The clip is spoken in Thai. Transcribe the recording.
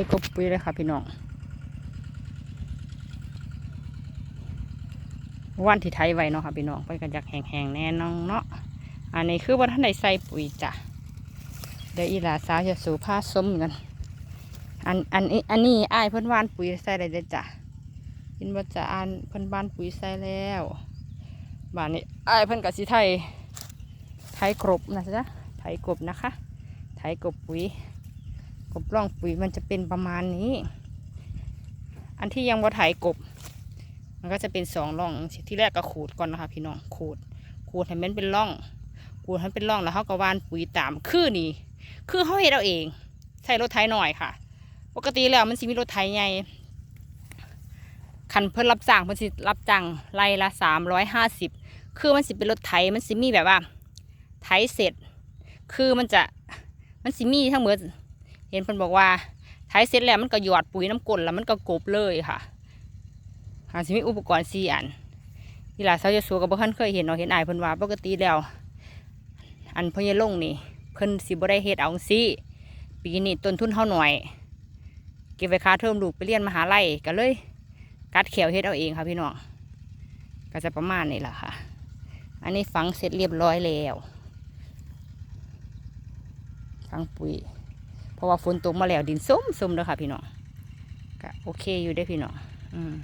ยกบปุ๋ยเลยค่ะพี่น้องวันที่ไทยไว้เนาะค่ะพี่น้องเพิ่นก็อยากแห้งๆแน่น้อนเนาะอันนี้คือว่าท่านใดใส่ปุ๋ยจ้ะเดี๋ยวอีหลาสาวจะสูผ้าส้มกันอันอันนี้อันนี้อ้ายเพิ่นหวานปุ๋ยใส่เลยเด้จ้ะกินว่าจะอ่านเพิ่นหวานปุ๋ยใส่แล้วบ้านนี้อ้ายเพิ่นกับสีไทยไถกรบนะจ๊ะไถกบนะคะไถกบปุ๋ย กบร่องปุ๋ยมันจะเป็นประมาณนี้ อันที่ยังว่าไถกบ มันก็จะเป็นสองร่องที่แรกก็ขูดก่อนนะคะ พี่น้องขูด ขูดให้มันเป็นร่อง ขูดให้มันเป็นร่องแล้วเขาก็วานปุ๋ยตามคือนี่ คือเขาเฮ็ดเอาเองใช้รถไถหน่อยค่ะ ปกติแล้วมันสิมีรถไถใหญ่คันเพิ่นรับจ้างเพิ่นสิรับจ้างไร่ละสามร้อยห้าสิบคือมันสิเป็นรถไถมันสิมีแบบว่าไถเสร็จ คือมันจะมันสิมีทั้งหมด เห็นเพิ่นบอกว่าไถเสร็จแล้วมันก็หยอดปุ๋ยน้ำกลนแล้วมันก็กบเลยค่ะหาสิมีอุปกรณ์สี่อันที่หลาสาวจะสัวกับบ่คันเคยเห็นเนาะเห็นอายเพิ่นว่าปกติแล้ว อันพญลงนี่เพิ่นสิบ่ได้เฮ็ดเอาซี่ปีนี้ต้นทุนเฮาหน่อย เก็บไว้ค่าเทอมลูกไปเรียนมหาลัยก็เลย กัดเขียวเฮ็ดเอาเองค่ะพี่น้องก็จะประมาณนี้แหละค่ะ อันนี้ฝังเสร็จเรียบร้อยแล้วฝังปุ๋ย ราะว่าฝนตกมาแล้วดินส้มส้มๆแล้วค่ะพี่น้องก็โอเคอยู่ได้พี่น้องอืม